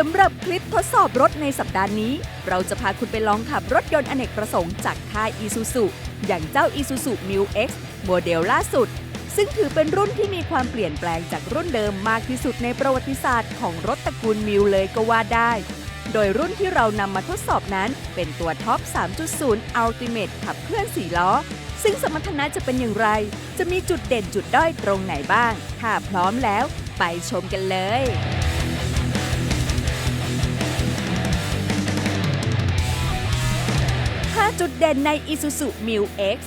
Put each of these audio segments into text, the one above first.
สำหรับคลิปทดสอบรถในสัปดาห์นี้ เราจะพาคุณไปลองขับรถยนต์อเนกประสงค์จากค่าย Isuzu อย่างเจ้า Isuzu Mu X โมเดลล่าสุด ซึ่งถือเป็นรุ่นที่มีความเปลี่ยนแปลงจากรุ่นเดิมมากที่สุดในประวัติศาสตร์ของรถตระกูลมิวเลยก็ว่าได้ โดยรุ่นที่เรานำมาทดสอบนั้น เป็นตัวท็อป 3.0 Ultimate ขับเคลื่อน4ล้อ ซึ่งสมรรถนะจะเป็นอย่างไร จะมีจุดเด่นจุดด้อยตรงไหนบ้าง ถ้าพร้อมแล้ว ไปชมกันเลย จุดเด่นใน Isuzu Mu X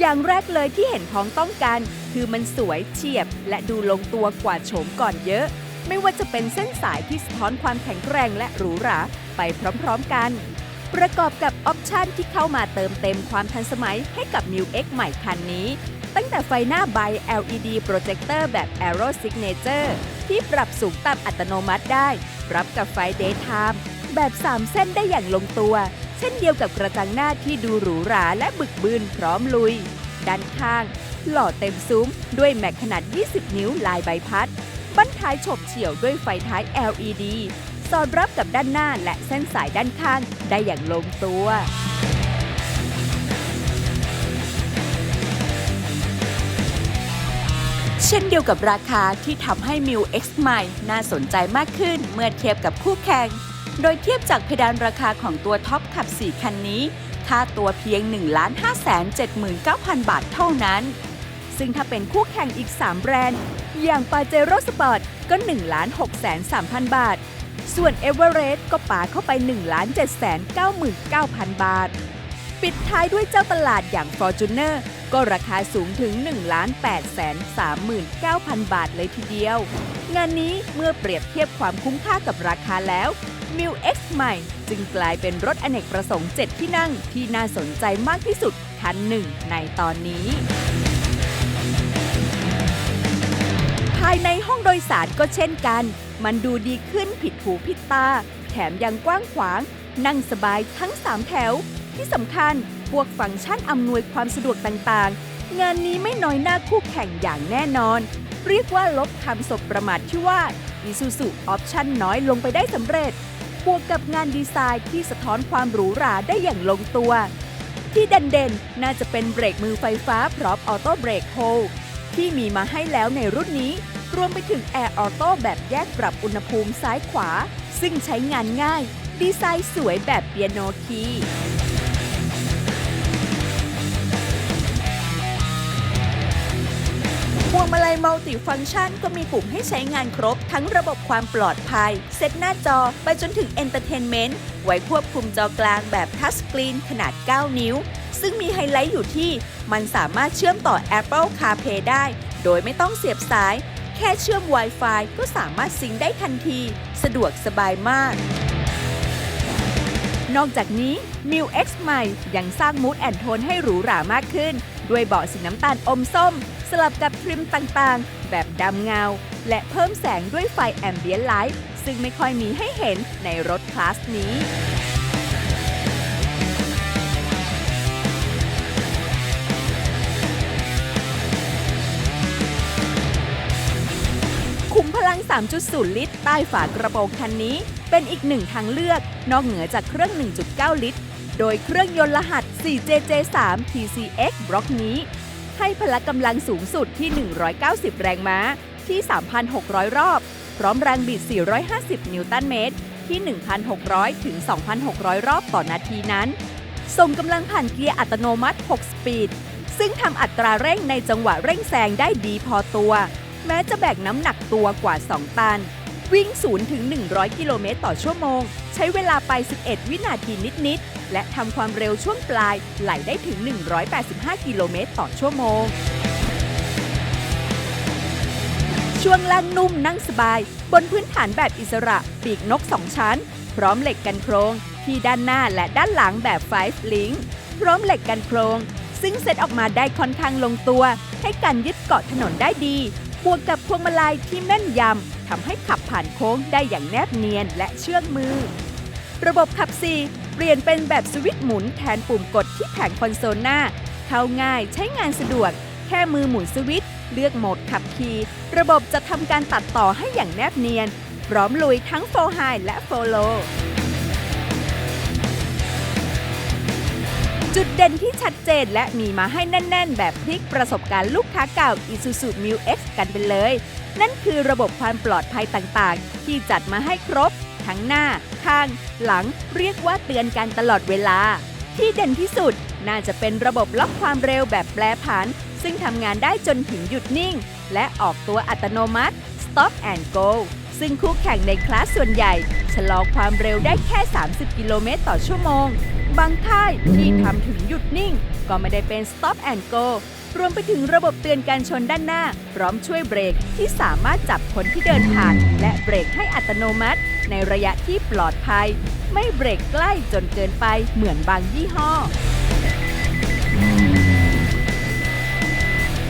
อย่างแรกเลยที่เห็นพ้องต้องกัน คือมันสวยเฉียบ และดูลงตัวกว่าโฉมก่อนเยอะ ไม่ว่าจะเป็นเส้นสายที่สะท้อนความแข็งแกร่งและหรูหราไปพร้อมๆกัน ประกอบกับออปชันที่เข้ามาเติมเต็มความทันสมัยให้กับ Mu X ใหม่คันนี้ ตั้งแต่ไฟหน้าใบ LED Projector แบบ Aero Signature ที่ปรับสูงต่ำอัตโนมัติได้ รับกับไฟ Daytime แบบ 3 เส้นได้อย่างลงตัว เช่นเดียวกับกระจังหน้าที่ดูหรูหราและบึกบืนพร้อมลุย ด้านข้าง หล่อเต็มซุ้ม ด้วยแม็กขนาด 20 นิ้วลายใบพัด บั้นท้ายฉบเฉี่ยวด้วยไฟท้าย LED สอดรับกับด้านหน้าและเส้นสายด้านข้างได้อย่างลงตัวเช่นเดียวกับราคาที่ทำให้ m i u X ใหม่น่าสนใจมากขึ้นเมื่อเทียบกับคู่แข่ง โดยเทียบจากเพดานราคาของตัวท็อปขับ 4 คันนี้ ค่าตัวเพียง 1 5 7 9 0 0 0 บาทเท่านั้น ซึ่งถ้าเป็นคู่แข่งอีก 3 แบรนด์ อย่าง p a j e r o Sport ก็ 1 6 3 0 0 0 บาท ส่วน e v e r e s t ก็ป่าเข้าไป 1 7 9 9 0 0 0 บาท ปิดท้ายด้วยเจ้าตลาดอย่าง Fortuner ก็ราคาสูงถึง 1 8 3 9 0 0 0 บาทเลยทีเดียว งานนี้เมื่อเปรียบเทียบความคุ้มค่ากับราคาแล้ว m i u X ใหม่จึงกลายเป็นรถอเนกประสงค์ 7 ที่นั่งที่น่าสนใจมากที่สุดคันหนึ่งในตอนนี้ ภายในห้องโดยสารก็เช่นกัน มันดูดีขึ้นผิดหูผิดตา แถมยังกว้างขวาง นั่งสบายทั้ง 3 แถว ที่สำคัญ พวกฟังก์ชันอำนวยความสะดวกต่างๆ งานนี้ไม่น้อยหน้าคู่แข่งอย่างแน่นอน เรียกว่าลบคำศพประมาทที่ว่า Isuzu ออปชั่นน้อยลงไปได้สำเร็จ บวกกับงานดีไซน์ที่สะท้อนความหรูหราได้อย่างลงตัว ที่เด่นๆ น่าจะเป็นเบรกมือไฟฟ้าพร้อมออโต้เบรกโฮลที่มีมาให้แล้วในรุ่นนี้ รวมไปถึงแอร์ออโต้แบบแยกปรับอุณหภูมิซ้ายขวา ซึ่งใช้งานง่าย ดีไซน์สวยแบบเปียโนคีย์ วงมาลัยมัลติฟังก์ชันก็มีปุ่มให้ใช้งานครบ ทั้งระบบความปลอดภัย เซตหน้าจอไปจนถึงเอนเตอร์เทนเมนต์ไว้ควบคุมจอกลางแบบทัชสกรีนขนาด 9 นิ้ว ซึ่งมีไฮไลท์อยู่ที่ มันสามารถเชื่อมต่อ Apple CarPlay ได้ โดยไม่ต้องเสียบสาย แค่เชื่อม Wi-Fi ก็สามารถซิงได้ทันที สะดวกสบายมากนอกจากนี้ m i u X ใหม่ยังสร้างมูดแอนโทนให้หรูหรามากขึ้น ด้วยเบาะสีน้ำตาลอมส้ม สลับกับทริมต่างๆ แบบดำเงา และเพิ่มแสงด้วยไฟแอมเบียนไลท์ซึ่งไม่ค่อยมีให้เห็นในรถคลาสนี้ขุมพลัง 3.0 ลิตร ใต้ฝากระโปรงคันนี้ เป็นอีกหนึ่งทางเลือก นอกเหนือจากเครื่อง 1.9 ลิตร โดยเครื่องยนต์รหัส 4JJ3 TCX บล็อกนี้ ให้พละกำลังสูงสุดที่ 190 แรงม้าที่ 3,600 รอบ พร้อมแรงบิด 450 นิวตันเมตร ที่ 1,600 ถึง 2,600 รอบต่อนาทีนั้น ส่งกำลังผ่านเกียร์อัตโนมัติ 6 สปีด ซึ่งทำอัตราเร่งในจังหวะเร่งแซงได้ดีพอตัว แม้จะแบกน้ำหนักตัวกว่า 2 ตัน วิ่ง 0 ถึง 100 กิโลเมตรต่อชั่วโมง ใช้เวลาไป 11 วินาทีนิด ๆ และทำความเร็วช่วงปลายไหลได้ถึง 185 กิโลเมตรต่อชั่วโมง ช่วงล่างนุ่มนั่งสบาย บนพื้นฐานแบบอิสระปีกนก 2 ชั้น พร้อมเหล็กกันโครง ที่ด้านหน้าและด้านหลังแบบ5 link พร้อมเหล็กกันโครง ซึ่งเซตออกมาได้ค่อนข้างลงตัว ให้การยึดเกาะถนนได้ดี วกกับพวงมาลัยที่แม่นยำทำให้ขับผ่านโค้งได้อย่างแนบเนียนและเชื่องมือ ระบบขับ 4 เปลี่ยนเป็นแบบสวิตช์หมุนแทนปุ่มกดที่แผงคอนโซลหน้า เข้าง่ายใช้งานสะดวก แค่มือหมุนสวิตช์เลือกโหมดขับขี่ระบบจะทำการตัดต่อให้อย่างแนบเนียน พร้อมลุยทั้งโฟไฮและโฟโล จุดเด่นที่ชัดเจนและมีมาให้แน่น ๆ แบบพลิกประสบการณ์ลูกค้าเก่า Isuzu m u X กันไปเลย นั่นคือระบบความปลอดภัยต่างๆ ที่จัดมาให้ครบ ทั้งหน้า ข้าง หลัง เรียกว่าเตือนกันตลอดเวลา ที่เด่นที่สุดน่าจะเป็นระบบล็อกความเร็วแบบแปรผัน ซึ่งทำงานได้จนถึงหยุดนิ่ง และออกตัวอัตโนมัติ Stop and Go ซึ่งคู่แข่งในคลาสส่วนใหญ่ ชะลอความเร็วได้แค่ 30 กิโลเมตรต่อชั่วโมง บางค่ายที่ทำถึงหยุดนิ่ง ก็ไม่ได้เป็น Stop and Go รวมไปถึงระบบเตือนการชนด้านหน้า พร้อมช่วยเบรกที่สามารถจับคนที่เดินผ่าน และเบรกให้อัตโนมัติ ในระยะที่ปลอดภัย ไม่เบรกใกล้จนเกินไปเหมือนบางยี่ห้อ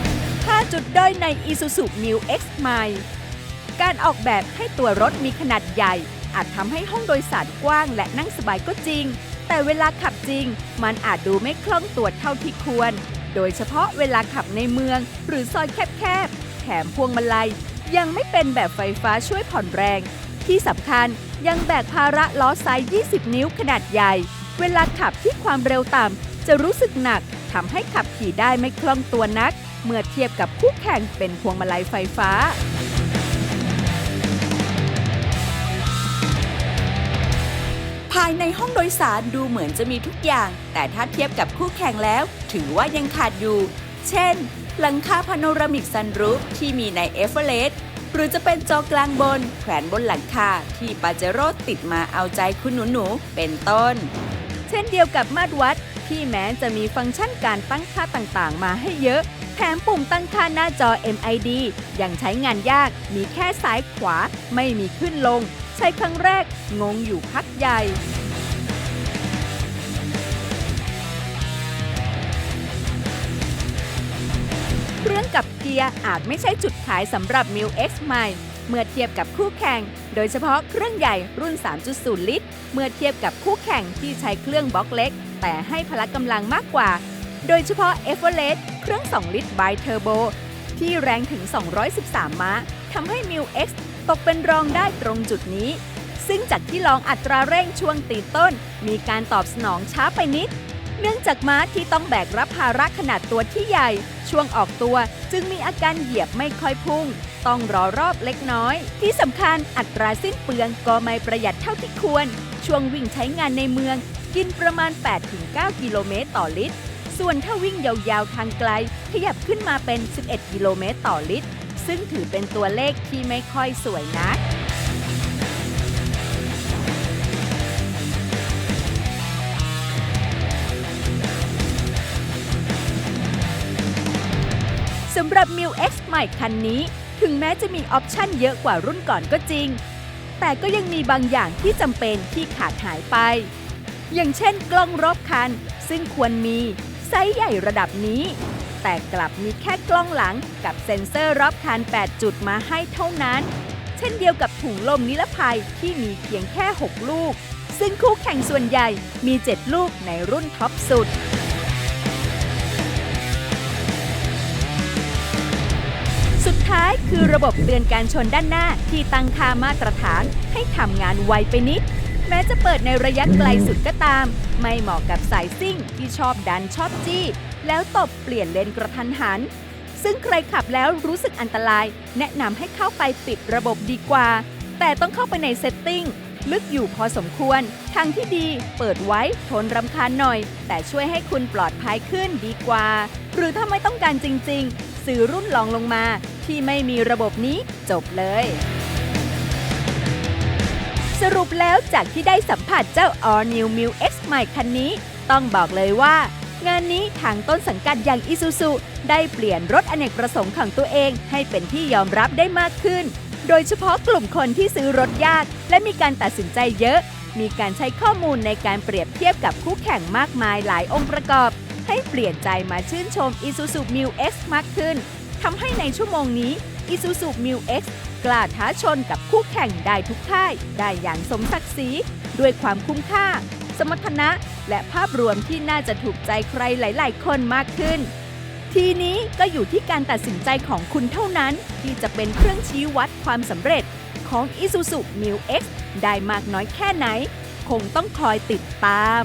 5 จุดด้อยใน Isuzu New X ใหม่การออกแบบให้ตัวรถมีขนาดใหญ่ อาจทำให้ห้องโดยสารกว้างและนั่งสบายก็จริง แต่เวลาขับจริง มันอาจดูไม่คล่องตัวเท่าที่ควร โดยเฉพาะเวลาขับในเมือง หรือซอยแคบๆ แถมพวงมาลัย ยังไม่เป็นแบบไฟฟ้าช่วยผ่อนแรง ที่สำคัญยังแบกภาระล้อไซส์ 20 นิ้วขนาดใหญ่ เวลาขับที่ความเร็วต่ำจะรู้สึกหนักทำให้ขับขี่ได้ไม่คล่องตัวนัก เมื่อเทียบกับคู่แข่งเป็นพวงมาลัยไฟฟ้าายในห้องโดยสารดูเหมือนจะมีทุกอย่าง แต่ถ้าเทียบกับคู่แข่งแล้ว ถือว่ายังขาดอยู่ เช่น หลังคาพาโนรามิกซันรูฟที่มีในเอเ r เรสต์หรือจะเป็นจอกลางบน แขวนบนหลังคาที่ปาเจโร่ติดมาเอาใจคุณหนูหนูๆเป็นต้น เช่นเดียวกับมาตรวัดที่แม้จะมีฟังก์ชันการตั้งค่าต่างๆ มาให้เยอะ แถมปุ่มตั้งค่าหน้าจอ MID ยังใช้งานยาก มีแค่ซ้ายขวา ไม่มีขึ้นลง ใช้ครั้งแรก งงอยู่พักใหญ่ เครื่องกับเกียร์อาจไม่ใช่จุดขายสำหรับ m ิ w X ใหม่ เมื่อเทียบกับคู่แข่ง โดยเฉพาะเครื่องใหญ่รุ่น 3.0 ลิตร เมื่อเทียบกับคู่แข่งที่ใช้เครื่องบล็อกเล็ก แต่ให้พละกำลังมากกว่า โดยเฉพาะ e v e r e s t เครื่อง 2 ลิตร b i Turbo ที่แรงถึง 213 ม้าทำให้ m ิ w X ตกเป็นรองได้ตรงจุดนี้ ซึ่งจากที่ลองอัตราเร่งช่วงตีต้น มีการตอบสนองช้าไปนิด เนื่องจากม้าที่ต้องแบกรับภาระขนาดตัวที่ใหญ่ ช่วงออกตัวจึงมีอาการเหยียบไม่ค่อยพุ่ง ต้องรอรอบเล็กน้อย ที่สำคัญอัตราสิ้นเปลืองก็ไม่ประหยัดเท่าที่ควร ช่วงวิ่งใช้งานในเมือง กินประมาณ 8-9 กิโลเมตรต่อลิตร ส่วนถ้าวิ่งยาวๆทางไกล ขยับขึ้นมาเป็น 11 กิโลเมตรต่อลิตร ซึ่งถือเป็นตัวเลขที่ไม่ค่อยสวยนัก สำหรับ m ิ w X ใหม่คันนี้ ถึงแม้จะมีออปชั่นเยอะกว่ารุ่นก่อนก็จริง แต่ก็ยังมีบางอย่างที่จำเป็นที่ขาดหายไป อย่างเช่นกล้องรอบคัน ซึ่งควรมีไซส์ใหญ่ระดับนี้ แต่กลับมีแค่กล้องหลังกับเซ็นเซอร์รอบคัน 8 จุดมาให้เท่านั้น เช่นเดียวกับถุงลมนิรภัยที่มีเพียงแค่ 6 ลูก ซึ่งคู่แข่งส่วนใหญ่มี 7 ลูกในรุ่นท็อปสุดสุดท้ายคือระบบเตือนการชนด้านหน้าที่ตั้งค่ามาตรฐานให้ทำงานไวไปนิด แม้จะเปิดในระยะไกลสุดก็ตาม ไม่เหมาะกับสายซิ่งที่ชอบดันชอบจี้ แล้วตบเปลี่ยนเลนกระทันหัน ซึ่งใครขับแล้วรู้สึกอันตราย แนะนำให้เข้าไปปิดระบบดีกว่า แต่ต้องเข้าไปในเซตติ้งลึกอยู่พอสมควร ทางที่ดีเปิดไว้ทนรำคาญหน่อย แต่ช่วยให้คุณปลอดภัยขึ้นดีกว่า หรือถ้าไม่ต้องการจริง ๆ ซื้อรุ่นรองลงมา ที่ไม่มีระบบนี้จบเลย สรุปแล้วจากที่ได้สัมผัสเจ้า All New m ิ w X ใหม่คันนี้ ต้องบอกเลยว่า งานนี้ทางต้นสังกัดอย่าง Isuzu ได้เปลี่ยนรถอเนกประสงค์ของตัวเองให้เป็นที่ยอมรับได้มากขึ้น โดยเฉพาะกลุ่มคนที่ซื้อรถยาก และมีการตัดสินใจเยอะ มีการใช้ข้อมูลในการเปรียบเทียบกับคู่แข่งมากมายหลายองค์ประกอบ ให้เปลี่ยนใจมาชื่นชม Isuzu m ิ w X มากขึ้นทำให้ในชั่วโมงนี้ Isuzu m ิ w X กล้าท้าชนกับคู่แข่งได้ทุกค่าย ได้อย่างสมศักดิ์ศรีด้วยความคุ้มค่า สมรรถนะ และภาพรวมที่น่าจะถูกใจใครหลาย ๆ คนมากขึ้น ทีนี้ก็อยู่ที่การตัดสินใจของคุณเท่านั้น ที่จะเป็นเครื่องชี้วัดความสำเร็จของ Isuzu Mu X ได้มากน้อยแค่ไหน คงต้องคอยติดตาม